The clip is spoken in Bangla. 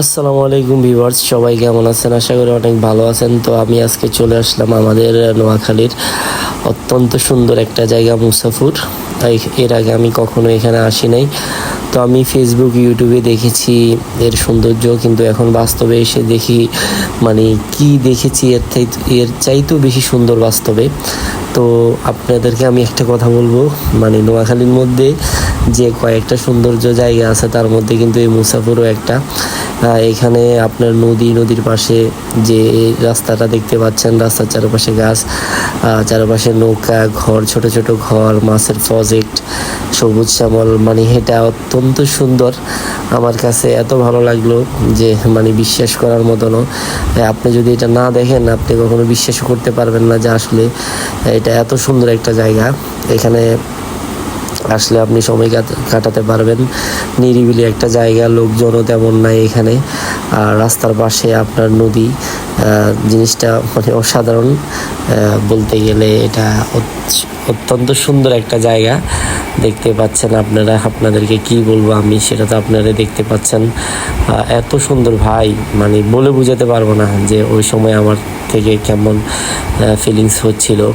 আসসালামু আলাইকুম ভিউয়ার্স, সবাই কেমন আছেন? আশা করি অনেক ভালো আছেন। তো আমি আজকে চলে আসলাম আমাদের নোয়াখালীর অত্যন্ত সুন্দর একটা জায়গা, মুসাফুর। তাই এর আগে আমি কখনো এখানে আসি নাই। তো আমি ফেসবুক ইউটিউবে দেখেছি এর সৌন্দর্য, কিন্তু এখন বাস্তবে এসে দেখি মানে কি দেখেছি এর এর চাইতেও বেশি সুন্দর বাস্তবে। তো আপনাদেরকে আমি একটা কথা বলব মানে নোয়াখালীর মধ্যে যে কয়েকটা সৌন্দর্য জায়গা আছে, তার মধ্যে কিন্তু এই মুসাফুরও একটা। এখানে আপনার নদী, নদীর পাশে যে রাস্তাটা দেখতে পাচ্ছেন, রাস্তার চারপাশে গাছ চারপাশে নৌকা, ঘর, ছোট ছোট ঘর, মাছের প্রজেক্ট সবুজ শ্যামল মানে এটা অত্যন্ত সুন্দর। আমার কাছে এত ভালো লাগল যে মানে বিশ্বাস করার মতনও। আপনি যদি এটা না দেখেন, আপনি কখনো বিশ্বাস করতে পারবেন না যে আসলে এটা এত সুন্দর একটা জায়গা। এখানে আসলে আপনি সময় কাট- কাটাতে পারবেন। নিরিবিলি একটা জায়গা, লোকজনও তেমন নাই এখানে। আর রাস্তার পাশে আপনার নদী জিনিসটা মানে অসাধারণ। বলতে গেলে এটা অত্যন্ত সুন্দর একটা জায়গা। দেখতে পাচ্ছেন আপনারা, আপনাদেরকে কি বলব আমি, সেটা তো আপনারা দেখতে পাচ্ছেন। এত সুন্দর ভাই মানে বলে বোঝাতে পারব না যে ওই সময় আমার থেকে কেমন ফিলিংস হচ্ছিল।